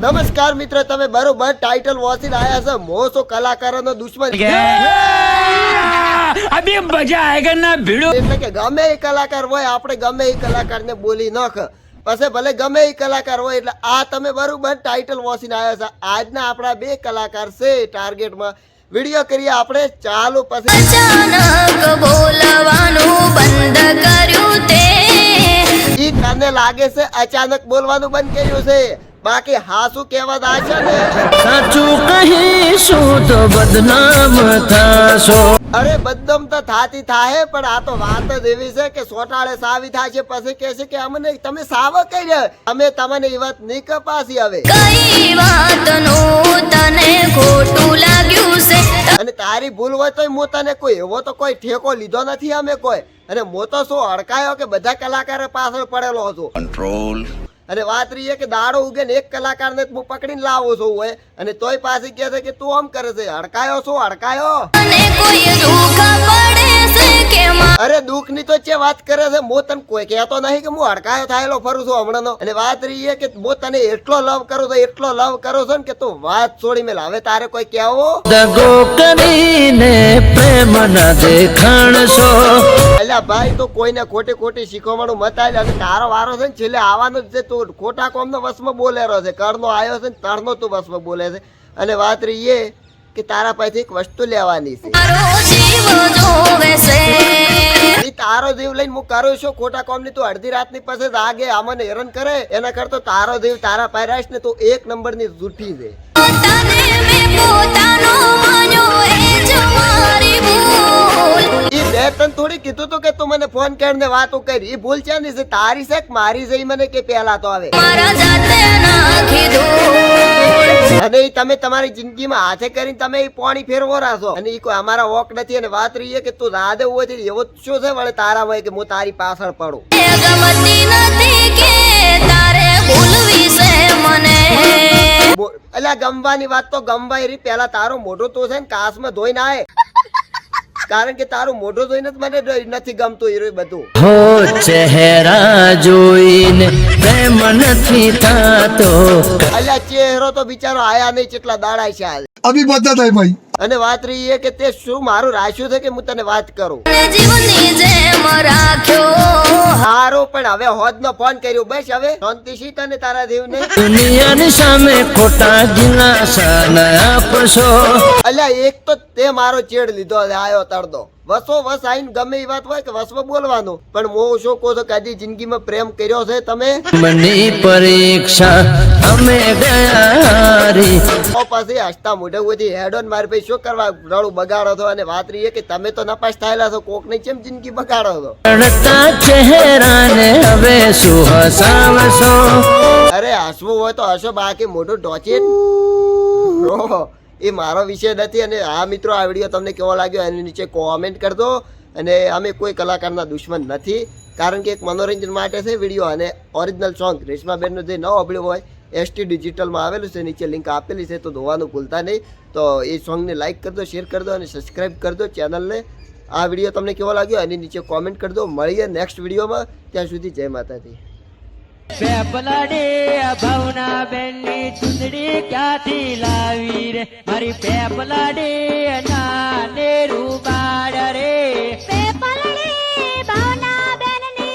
નમસ્કાર મિત્ર તમે બરોબર ટાઇટલ વોસીને આયા છો. મોસો કલાકારોનો દુશ્મન. અભી મજા આયેગા ના ભીડો? એટલે કે ગમે એ કલાકાર હોય આપણે ગમે એ કલાકારને બોલી નખ પછી ભલે ગમે એ કલાકાર હોય એટલે આ તમે બરોબર ટાઇટલ વોસીને આયા છો. આજના આપણા બે કલાકાર છે ટાર્ગેટમાં. વીડિયો કરીએ આપણે ચાલો પછી. અચાનક બોલવાનું બંધ કર્યું તે. ઈ કાને લાગે છે અચાનક બોલવાનું બંધ કર્યું છે. બાકી હાસુ કહેવા આ છે ને. સાચું કહીશું તો બદનામ થાશો. અરે બદનામ તો થાતી થાહે પણ આ તો વાત જ એવી છે કે સોટાળે સાવી થાય છે પછી કહે છે કે અમને તમે સાવ કરી અમે તમને એ વાત નહીં કપાસી હવે. કઈ વાતનું તને ખોટું લાગ્યું છે? અને તારી ભૂલ હોય તો હું તને કોઈ એવો તો કોઈ ઠેકો લીધો નથી અમે કોઈ. અને મો તો શું અડકાયો કે બધા કલાકારો પાછળ પડેલો હતો અને વાત રહી કે દાડો ઉગે ને એક કલાકારને ને હું પકડીને લાવો છો હોય અને તોય પાછી કહે છે કે તું આમ કરે છે? અડકાયો છો અડકાયો તને કોઈ દુઃખ પડે છે કે મા- અરે દુઃખની તો છે વાત કરે છે હું તને કોઈ કહેતો નહીં કે હું અડકાયો થયેલો ફરું છું હમણાંનો. અને વાત રહી છે કે હું તને એટલો લવ કરું છું એટલો લવ કરું છું ને કે તું વાત છોડી મેલ. હવે તારે કોઈ કહેવો? દગો કરીને પ્રેમ ના દેખાણશો. અલ્યા ભાઈ તો કોઈને ખોટી ખોટી શીખવવાનું મત આલે અને તારો વારો છે ને છેલ્લે આવવાનો જ છે. તું ખોટા કોમનો વસમાં બોલેરો છે. કરનો આવ્યો છે ને તરનો તું વસમાં બોલે છે. અને વાત રહી એ કે તારા પાસેથી એક વસ્તુ લેવાની છે. તારો જીવ લઈને હું કરું છું. ખોટા કોમની તું અડધી રાતની પાસે જાગે આમને હેરાન કરે. એના કરતો તારો જીવ તારા રહીશ ને તું એક નંબરની જૂઠી છે. તને થોડી કીધું તું કે તું મને ફોન કરીને વાતો કરી. એ ભૂલ છે ને? છે તારી છે મારી છે મને કે પહેલા તો આવે અને એ તમે તમારી જિંદગીમાં હાથે કરીને તમે એ પાણી ફેરવો રાખો. અને એ કોઈ અમારા વોક નથી અને વાત રહી કે તું રાધે હોય છે એવો શું છે વળે તારા હોય કે હું તારી પાછળ પડું? અલ્યા ગમવાની વાત તો ગમવાય રહી. પેલા તારો મોઢો તો છે ને કાસમાં ધોઈને આય. કારણ કે તારું મોઢું જોઈને જ મને નથી ગમતું હીરો બધું. હો ચહેરા જોઈને પ્રેમ નથી થતો. અલ્યા ચહેરો તો બિચારો આયા નહીં કેટલા દાડા છે અભી બધા થાય ભાઈ. અને વાત રહી એ કે તે શું મારું રાખ્યું છે કે હું તને વાત કરું? હારું પણ હવે હોદ નો ફોન કર્યો. બસ હવે શાંતિ શી તને તારા દેવને દુનિયાની સામે ખોટા દિલાસા ન આપશો. અલ્યા એક તો તે મારો ચેડ લીધો આયો તરદો વસો વસ આઈને ગમે એ વાત હોય કે વસવો બોલવાનું. પણ મો શું કહું છું કદી જિંદગીમાં પ્રેમ કર્યો છે તમે? મની પરીક્ષા અમે ગયા રી પછી હસતા મોઢે ઉધી હેડ ઓન મારી ભાઈ શું કરવા રડું બગાડો છો અને વાત રહી કે તમે તો નપાસ થયેલા છો કોક ને કેમ જિંદગી બગાડો છો? ચહેરાને હવે શું હસાવશો? અરે હસવું હોય તો હસો બાકી મોઢું ટોચી એ મારો વિષય નથી અને આ મિત્રો આ વીડિયો તમને કેવો લાગ્યો એની નીચે કોમેન્ટ કરજો. અને અમે કોઈ કલાકારના દુશ્મન નથી. કારણ કે એક મનોરંજન માટે છે વીડિયો અને ઓરિજિનલ સોંગ રેશમાબેનનું જે ન સાંભળ્યું હોય એસટી ડિજિટલમાં આવેલું છે, નીચે લિંક આપેલી છે, તો ધોવાનું ભૂલતા નહીં. તો એ સોંગને લાઇક કરી દો શેર કરજો અને સબસ્ક્રાઈબ દો ચેનલને આ વીડિયો તમને કેવો લાગ્યો એની નીચે કોમેન્ટ કરી દો મળીએ નેક્સ્ટ વિડીયોમાં ત્યાં સુધી જય માતાજી. પેપલાડે ભાવના બેનની ચુંદડી ક્યાંથી લાવી રે? મારી રૂબાડ રે